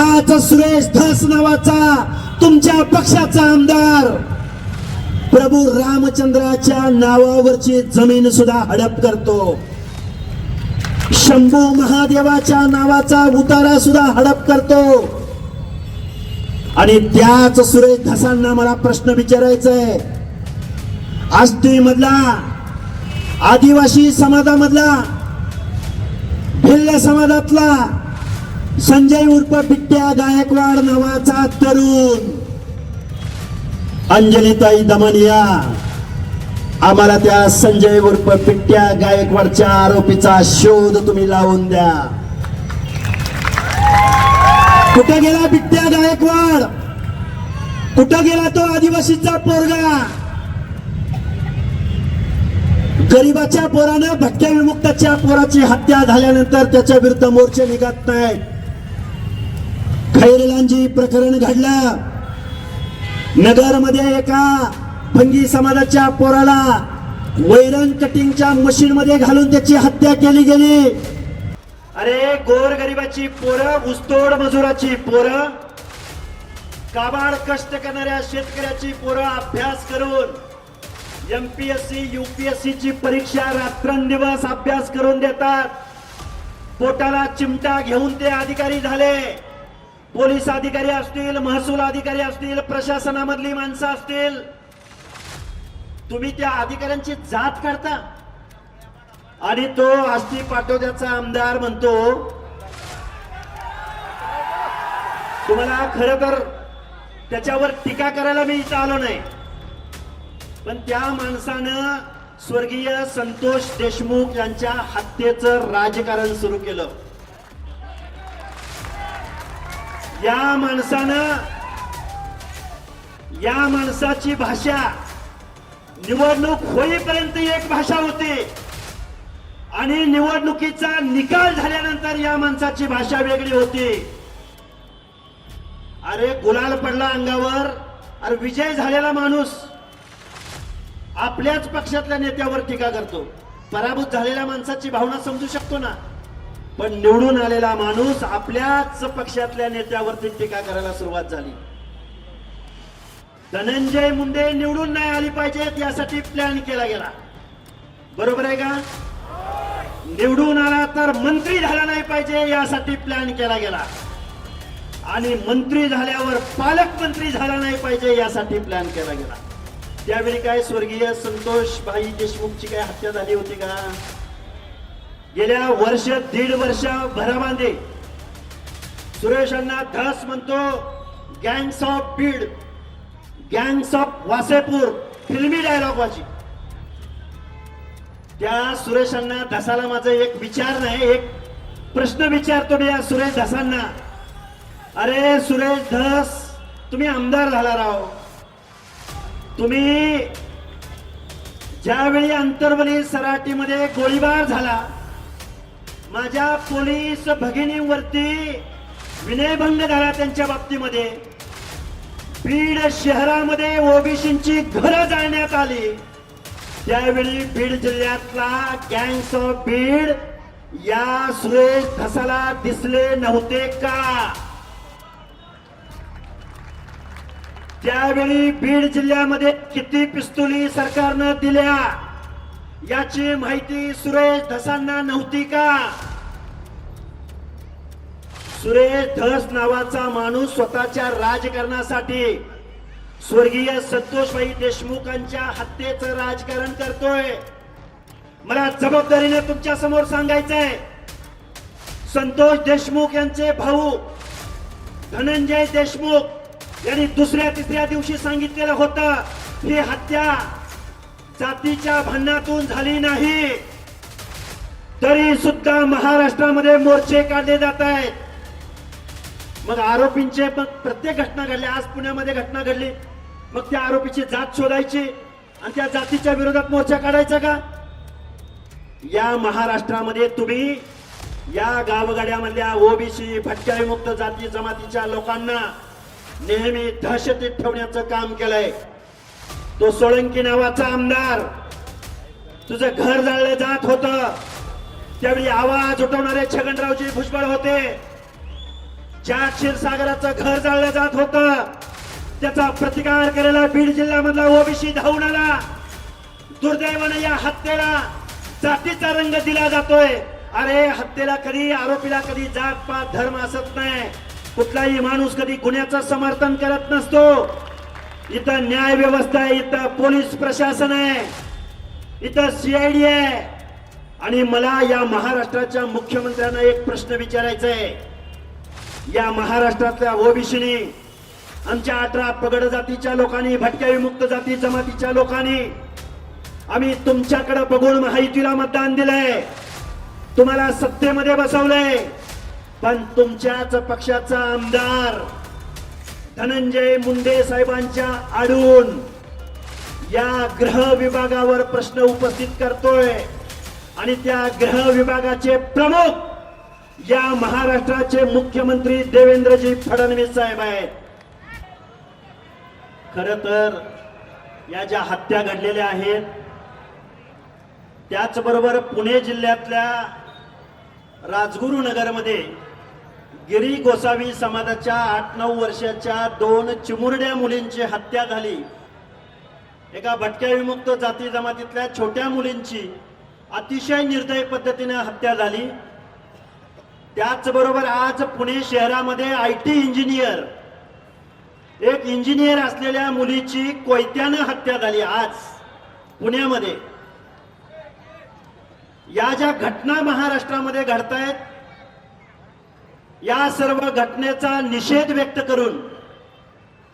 हाच सुरेश धस नावाचा तुमच्या पक्षाचा आमदार. प्रभू रामचंद्राच्या नावावरची जमीन सुद्धा हडप करतो. शंभू महादेवाच्या नावाचा उतारा सुद्धा हडप करतो. आणि त्याच सुरेश धसांना मला प्रश्न विचारायचा आहे आष्टी मधला आदिवासी समाजामधला भिल्ल समाजातला संजय उर्फ बिट्ट्या गायकवाड नावाचा तरुण. अंजलीताई दमनिया. आम्हाला त्या संजय उर्फ पिट्ट्या गायकवाडच्या आरोपीचा शोध तुम्ही लावून द्या. कुठे गेला बिट्ट्या गायकवाड? कुठं गेला तो आदिवासीचा पोरगा? गरीबाच्या पोरानं भटक्या विमुक्ताच्या पोराची हत्या झाल्यानंतर त्याच्या विरुद्ध मोर्चे निघत नाहीत. खैरलांजी प्रकरण घडलं. नगरमध्ये एका भंगी समाजाच्या पोराला वैरण कटिंगच्या मशीन मध्ये घालून त्याची हत्या केली गेली. अरे गोर गरिबाची पोरं ऊसतोड मजुराची पोरं काबाड कष्ट करणाऱ्या शेतकऱ्याची पोरं अभ्यास करून एमपीएससी युपीएससी ची परीक्षा रात्रंदिवस अभ्यास करून देतात. पोटाला चिमटा घेऊन ते अधिकारी झाले. पोलीस अधिकारी असतील महसूल अधिकारी असतील प्रशासनामधली माणसं असतील तुम्ही त्या अधिकाऱ्यांची जात काढता. आणि तो आष्टी पाटोद्याचा आमदार म्हणतो तुम्हाला खर तर त्याच्यावर टीका करायला मी इथं आलो नाही. पण त्या माणसानं स्वर्गीय संतोष देशमुख यांच्या हत्येचं राजकारण सुरू केलं. या माणसानं या माणसाची भाषा निवडणूक होईपर्यंत एक भाषा होती. आणि निवडणुकीचा निकाल झाल्यानंतर या माणसाची भाषा वेगळी होती. अरे गुलाल पडला अंगावर. अरे विजय झालेला माणूस. आपल्याच पक्षातल्या नेत्यावर टीका करतो. पराभूत झालेल्या माणसाची भावना समजू शकतो ना? पण निवडून आलेला माणूस आपल्याच पक्षातल्या नेत्यावरती टीका करायला सुरुवात झाली. धनंजय मुंडे निवडून नाही आली पाहिजेत यासाठी प्लॅन केला गेला. बरोबर आहे का? निवडून आला तर मंत्री झाला नाही पाहिजे यासाठी प्लॅन केला गेला. आणि मंत्री झाल्यावर पालकमंत्री झाला नाही पाहिजे यासाठी प्लॅन केला गेला. त्यावेळी काय स्वर्गीय संतोष भाई देशमुखची काय हत्या झाली होती का? गेल्या वर्ष दीड वर्ष भरामध्ये सुरेश अण्णा धस म्हणतो gangs of Beed gangs of Wasseypur filmy dialogue वाची. त्या सुरेशांना धसाला माझा एक विचार नाही एक प्रश्न विचारतो मी या सुरेश धसांना. अरे सुरेश धस तुम्ही आमदार झाला राव. तुम्ही ज्यावेळी अंतरवली सराटीमध्ये गोळीबार झाला माझ्या पोलीस भगिनींवरती विनयभंग झाला त्यांच्या बाबतीमध्ये. बीड शहरामध्ये ओबीसींची घरं जाळण्यात आली. त्यावेळी बीड जिल्ह्यातला गँग्स ऑफ बीड या सुरेश धसाला दिसले नव्हते का? त्यावेळी बीड जिल्ह्यामध्ये किती पिस्तुली सरकारनं दिल्या? याची माहिती सुरेश धसांना नव्हती का? सुरेश धस नावाचा माणूस स्वतःच्या राजकारणासाठी स्वर्गीय संतोषभाई देशमुखांच्या हत्येचं राजकारण करतोय. मला जबाबदारीने तुमच्यासमोर सांगायचंय. संतोष देशमुख यांचे भाऊ धनंजय देशमुख यांनी दुसऱ्या तिसऱ्या दिवशी सांगितलेलं होतं ही हत्या जातीच्या भांडणातून झाली नाही. तरी सुद्धा महाराष्ट्रामध्ये मोर्चे काढले जात आहेत. मग आरोपींचे मग प्रत्येक घटना घडल्या आज पुण्यामध्ये घटना घडली. मग त्या आरोपीची जात शोधायची. आणि त्या जातीच्या विरोधात मोर्चा काढायचा का? या महाराष्ट्रामध्ये तुम्ही या गावगाड्यामधल्या ओबीसी भटक्या विमुक्त जाती जमातीच्या लोकांना नेहमी दहशतीत ठेवण्याचं काम केलंय. तो सोळंकी नावाचा आमदार. तुझं घर जाळलं जात होत. त्यावेळी आवाज उठवणारे छगनरावजी भुजबळ होते. ज्या क्षीरसागराचं घर जाळलं जात होत. त्याचा प्रतिकार केलेला बीड जिल्ह्यामधला ओबीसी धावून आला दुर्दैवाने या हत्येला जातीचा रंग दिला जातोय. अरे हत्येला कधी आरोपीला कधी जात पात धर्म असत नाही. कुठलाही माणूस कधी गुन्ह्याचं समर्थन करत नसतो. इथं न्याय व्यवस्था आहे इथं पोलीस प्रशासन आहे इथं सीआयडी आहे. आणि मला या महाराष्ट्राच्या मुख्यमंत्र्यांना एक प्रश्न विचारायचा आहे. या महाराष्ट्रातल्या ओबीसीनी आमच्या अठरा पगड जातीच्या लोकांनी भटक्या विमुक्त जाती जमातीच्या लोकांनी आम्ही तुमच्याकडे बघून माहितीला मतदान दिलंय. तुम्हाला सत्तेमध्ये बसवलंय. पण तुमच्याच पक्षाचा आमदार धनंजय मुंडे साहेबांच्या आडून या ग्रह विभागावर प्रश्न उपस्थित करतोय. आणि त्या ग्रह विभागाचे प्रमुख या महाराष्ट्राचे मुख्यमंत्री देवेंद्रजी फडणवीस साहेब आहेत. खर तर या ज्या हत्या घडलेल्या आहेत त्याचबरोबर पुणे जिल्ह्यातल्या राजगुरुनगरमध्ये गिरी गोसावी समाजाच्या आठ नऊ वर्षाच्या दोन चिमुरड्या मुलींची हत्या झाली. एका भटक्या विमुक्त जाती जमातीतल्या छोट्या मुलींची अतिशय निर्दय पद्धतीने हत्या झाली. त्याचबरोबर आज पुणे शहरामध्ये आय टी इंजिनियर एक इंजिनियर असलेल्या मुलीची कोयत्यानं हत्या झाली आज पुण्यामध्ये. या ज्या घटना महाराष्ट्रामध्ये घडतायत या सर्व घटनेचा निषेध व्यक्त करून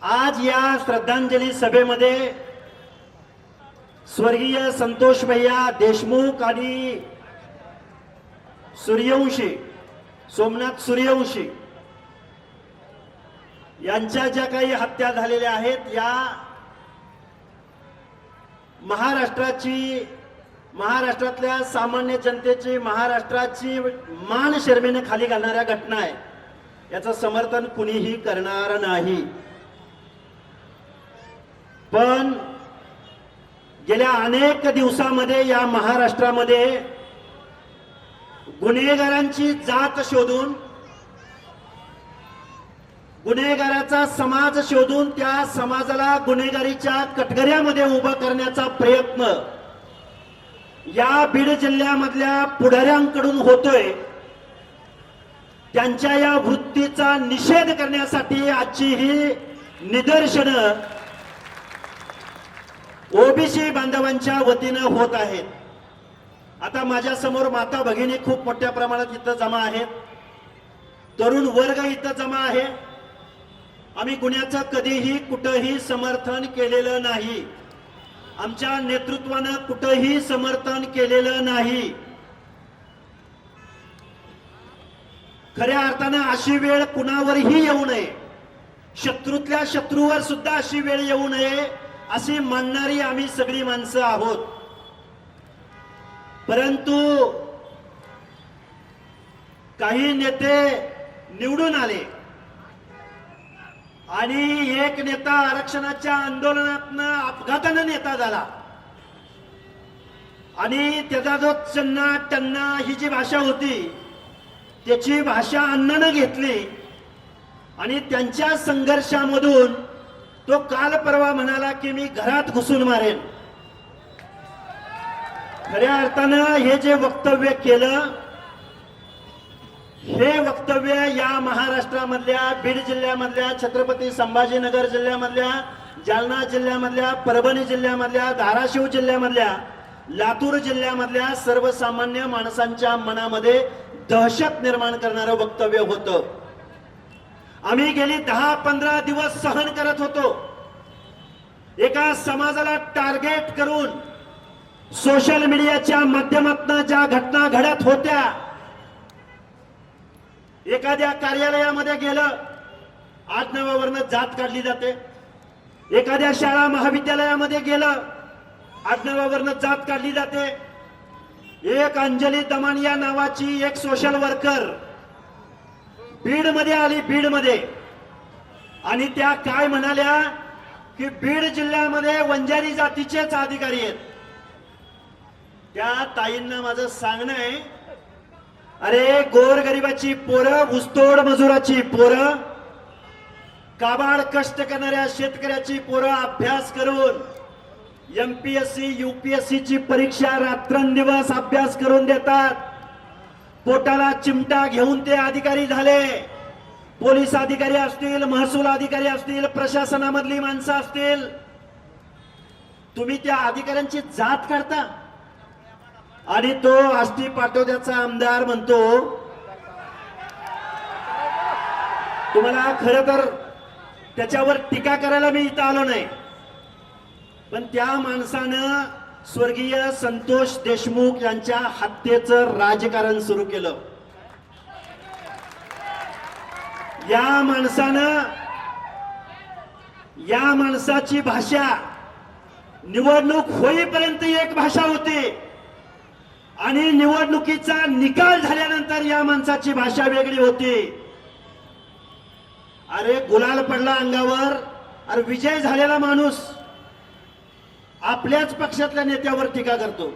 आज या श्रद्धांजली सभेमध्ये स्वर्गीय संतोष भैया देशमुख आणि सूर्यवंशी सोमनाथ सूर्यवंशी यांच्या ज्या काही हत्या झालेल्या आहेत या महाराष्ट्राची महाराष्ट्रातल्या सामान्य जनतेची महाराष्ट्राची मान शर्मेने खाली घालणाऱ्या घटना आहे. याचं समर्थन कुणीही करणार नाही. पण गेल्या अनेक दिवसामध्ये या महाराष्ट्रामध्ये गुन्हेगारांची जात शोधून गुन्हेगाराचा समाज शोधून त्या समाजाला गुन्हेगारीच्या कटगऱ्यामध्ये उभं करण्याचा प्रयत्न या बीड जिल्ह्यामधल्या पुढाऱ्यांकडून होतोय. त्यांच्या या वृत्तीचा निषेध करण्यासाठी आजची ही निदर्शनं ओबीसी बांधवांच्या वतीनं होत आहेत. आता माझ्यासमोर माता भगिनी खूप मोठ्या प्रमाणात इथं जमा आहेत. तरुण वर्ग इथं जमा आहे. आम्ही गुन्ह्याचं कधीही कुठंही समर्थन केलेलं नाही. आमच्या नेतृत्वानं कुठंही समर्थन केलेलं नाही. खऱ्या अर्थानं अशी वेळ कुणावरही येऊ नये. शत्रूतल्या शत्रूवर सुद्धा अशी वेळ येऊ नये अशी मानणारी आम्ही सगळी माणसं आहोत. परंतु काही नेते निवडून आले. आणि एक नेता आरक्षणाच्या आंदोलनातनं अपघातानं नेता झाला. आणि त्याचा जो चन्ना टन्ना ही जी भाषा होती त्याची भाषा अण्णानं घेतली. आणि त्यांच्या संघर्षामधून तो काल परवा म्हणाला की मी घरात घुसून मारेन. खऱ्या अर्थानं हे जे वक्तव्य केलं हे वक्तव्य या महाराष्ट्रामधल्या बीड जिल्ह्यामधल्या छत्रपती संभाजीनगर जिल्ह्यामधल्या जालना जिल्ह्यामधल्या परभणी जिल्ह्यामधल्या धाराशिव जिल्ह्यामधल्या लातूर जिल्ह्यामधल्या सर्वसामान्य माणसांच्या मनामध्ये दहशत निर्माण करणारं वक्तव्य होतं. आम्ही गेली दहा पंधरा दिवस सहन करत होतो. एका समाजाला टार्गेट करून सोशल मीडियाच्या माध्यमातून ज्या घटना घडत होत्या एखाद्या कार्यालयामध्ये गेलं आडनावावरनं जात काढली जाते. एखाद्या शाळा महाविद्यालयामध्ये गेलं आडनावावरनं जात काढली जाते. एक अंजली दमान या नावाची एक सोशल वर्कर बीडमध्ये आली बीडमध्ये आणि त्या काय म्हणाल्या की बीड जिल्ह्यामध्ये वंजारी जातीचेच अधिकारी आहेत. त्या ताईंना माझं सांगणं आहे अरे गोरगरिबाची पोरं ऊसतोड मजुराची पोरं काबाड कष्ट करणाऱ्या शेतकऱ्याची पोरं अभ्यास करून एमपीएससी युपीएससी ची परीक्षा रात्रंदिवस अभ्यास करून देतात. पोटाला चिमटा घेऊन ते अधिकारी झाले. पोलीस अधिकारी असतील महसूल अधिकारी असतील प्रशासनामधली माणसं असतील. तुम्ही त्या अधिकाऱ्यांची जात काढता. आणि तो आष्टी पाटोद्याचा आमदार म्हणतो. तुम्हाला खर तर त्याच्यावर टीका करायला मी इथं आलो नाही. पण त्या माणसानं स्वर्गीय संतोष देशमुख यांच्या हत्येचं राजकारण सुरू केलं. या माणसानं या माणसाची भाषा निवडणूक होईपर्यंत एक भाषा होती. आणि निवडणुकीचा निकाल झाल्यानंतर या माणसाची भाषा वेगळी होती. अरे गुलाल पडला अंगावर. अरे विजय झालेला माणूस. आपल्याच पक्षातल्या नेत्यावर टीका करतो.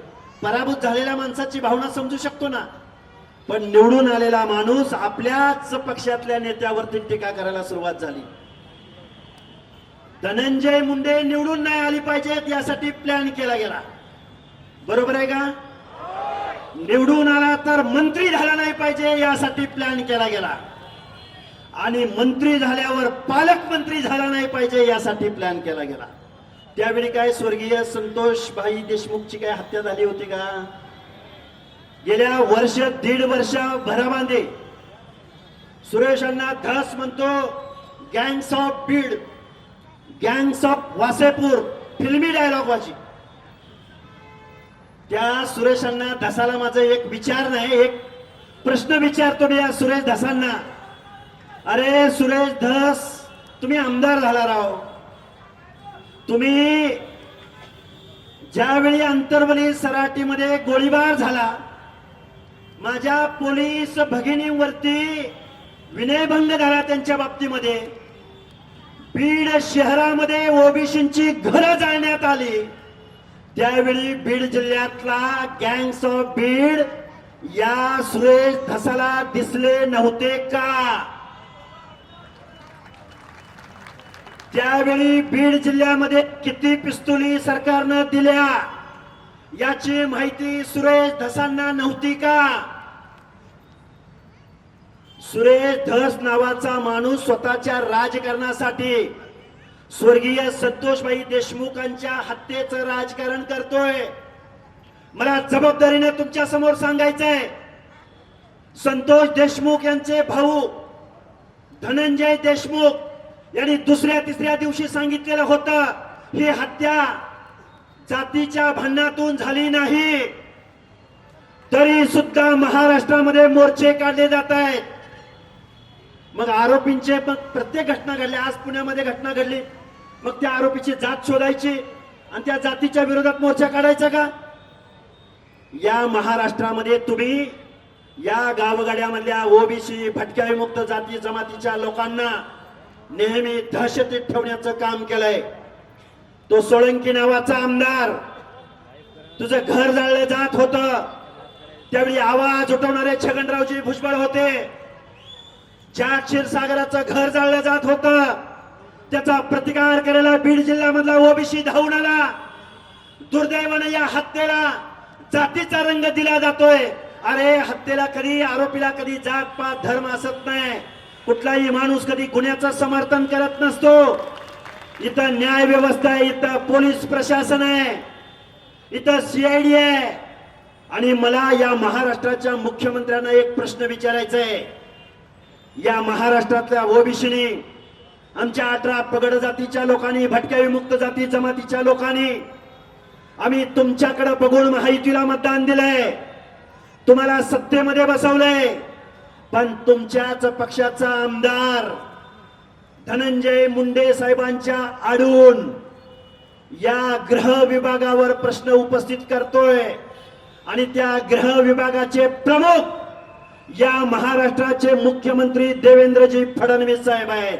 पराभूत झालेल्या माणसाची भावना समजू शकतो ना? पण निवडून आलेला माणूस आपल्याच पक्षातल्या नेत्यावरती टीका करायला सुरुवात झाली. धनंजय मुंडे निवडून नाही आली पाहिजेत यासाठी प्लॅन केला गेला. बरोबर आहे का? निवडून आला तर मंत्री झाला नाही पाहिजे यासाठी प्लॅन केला गेला. आणि मंत्री झाल्यावर पालकमंत्री झाला नाही पाहिजे यासाठी प्लॅन केला गेला. त्यावेळी काय स्वर्गीय संतोष भाई देशमुखची काय हत्या झाली होती का? गेल्या वर्ष दीड वर्ष भराबांधे सुरेशांना अण्णा धस म्हणतो gangs of Beed gangs of Wasseypur filmy dialogue वाची. त्या सुरेशांना धसाला माझा एक विचार नाही एक प्रश्न विचारतो मी या सुरेश धसांना अरे सुरेश धस तुम्ही आमदार झाला राव. तुम्ही ज्यावेळी अंतर्वली सराटीमध्ये गोळीबार झाला माझ्या पोलीस भगिनीवरती विनयभंग झाला त्यांच्या बाबतीमध्ये. बीड शहरामध्ये ओबीसींची घरं जाळण्यात आली. त्यावेळी बीड जिल्ह्यातला गँग्स ऑफ बीड या सुरेश धसाला दिसले नव्हते का? त्यावेळी बीड जिल्ह्यामध्ये किती पिस्तुली सरकारनं दिल्या? याची माहिती सुरेश धसांना नव्हती का? सुरेश धस नावाचा माणूस स्वतःच्या राजकारणासाठी स्वर्गीय संतोषबाई देशमुखांच्या हत्येचं राजकारण करतोय. मला जबाबदारीने तुमच्यासमोर सांगायचंय. संतोष देशमुख यांचे भाऊ धनंजय देशमुख यांनी दुसऱ्या तिसऱ्या दिवशी सांगितलेलं होतं ही हत्या जातीच्या भांडणातून झाली नाही. तरी सुद्धा महाराष्ट्रामध्ये मोर्चे काढले जात आहेत. मग आरोपींचे मग प्रत्येक घटना घडल्या आज पुण्यामध्ये घटना घडली. मग त्या आरोपीची जात शोधायची आणि त्या जातीच्या विरोधात मोर्चा काढायचा का? या महाराष्ट्रामध्ये तुम्ही या गावगाड्यामधल्या ओबीसी भटक्या विमुक्त जाती जमातीच्या लोकांना नेहमी दहशतीत ठेवण्याचं काम केलंय. तो सोळंकी नावाचा आमदार तुझं घर जाळलं जात होत. त्यावेळी आवाज उठवणारे छगनरावजी भुजबळ होते. ज्या क्षीरसागराचं घर जाळलं जात होतं. त्याचा प्रतिकार करायला बीड जिल्ह्यामधला ओबीसी धावून आला दुर्दैवाने या हत्येला जातीचा रंग दिला जातोय. अरे हत्येला कधी आरोपीला कधी जात पात धर्म असत नाही. कुठलाही माणूस कधी गुन्ह्याचं समर्थन करत नसतो. इथं न्याय व्यवस्था आहे इथं पोलीस प्रशासन आहे इथं सीआयडी आहे. आणि मला या महाराष्ट्राच्या मुख्यमंत्र्यांना एक प्रश्न विचारायचा आहे या महाराष्ट्रातल्या ओबीसीनी आमच्या अठरा पगड जातीच्या लोकांनी भटक्या विमुक्त जाती जमातीच्या लोकांनी आम्ही तुमच्याकडे बघून माहितीला मतदान दिलंय. तुम्हाला सत्तेमध्ये बसवलंय. पण तुमच्याच पक्षाचा आमदार धनंजय मुंडे साहेबांच्या आडून या ग्रह विभागावर प्रश्न उपस्थित करतोय. आणि त्या ग्रह विभागाचे प्रमुख या महाराष्ट्राचे मुख्यमंत्री देवेंद्रजी फडणवीस साहेब आहेत.